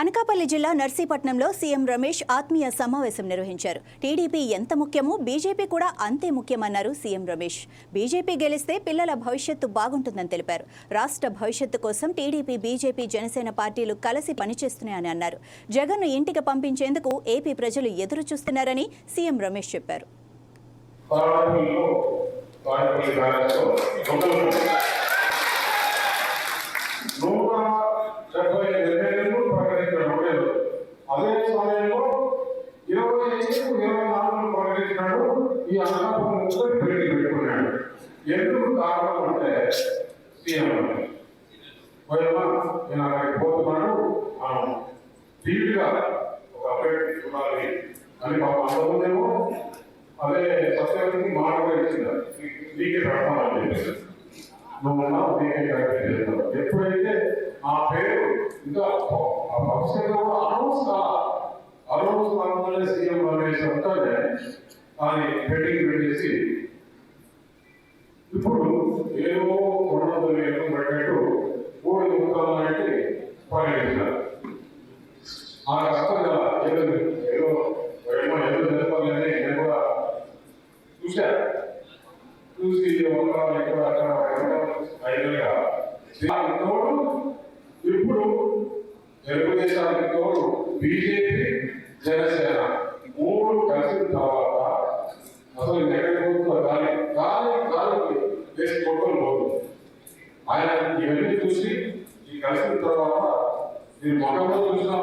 అనకాపల్లి జిల్లా నర్సీపట్నంలో సీఎం రమేష్ ఆత్మీయ సమావేశం నిర్వహించారు. టీడీపీ ఎంత ముఖ్యమో బీజేపీ కూడా అంతే ముఖ్యమన్నారు సీఎం రమేష్. బీజేపీ గెలిస్తే పిల్లల భవిష్యత్తు బాగుంటుందని తెలిపారు. రాష్ట్ర భవిష్యత్తు కోసం టీడీపీ బీజేపీ జనసేన పార్టీలు కలిసి పనిచేస్తున్నాయని అన్నారు. జగన్ను ఇంటికి పంపించేందుకు ఏపీ ప్రజలు ఎదురు చూస్తున్నారని సీఎం రమేష్ చెప్పారు. ఇరవై ఐదు ఇరవై నాలుగు ప్రకటించినాడు ఈ అన్నప్పుడు ముగ్గురు పెళ్ళి పెట్టుకున్నాడు ఎందుకు కారణం అంటే తీయమని పోయినా నేను అక్కడికి పోతున్నాడు మనం ఒక అప్డేట్ ఉండాలి అని పాప అదే సత్యానికి మాట కూడా నీకే పెడతానని చెప్పేసి నువ్వు ఉన్నావు నీకే ఎప్పుడైతే ఆ పేరు ఇంకా ఆ అనౌన్స్ కాగానే సీఎం రమేష్ అంటానే అది హెడ్డింగ్ పెట్టేసి ఇప్పుడు ఏమో రెండు వందల వేలు పెట్టినట్టు మూడు ముక్కలు అంటే ప్రకటించారు ఆ కష్టం కదా ఏదో ఏదో ఏమో ఏదో తెలుసుకోవాలని నేను కూడా చూశాను. చూసి ఒక ఎక్కడ అక్కడ అయినగా తోడు ఇప్పుడు తెలుగుదేశానికి తోడు బీజేపీ ఆయన ఇవన్నీ చూసి ఈ కలిసిన తర్వాత మీరు మొట్టమొదటి చూసినా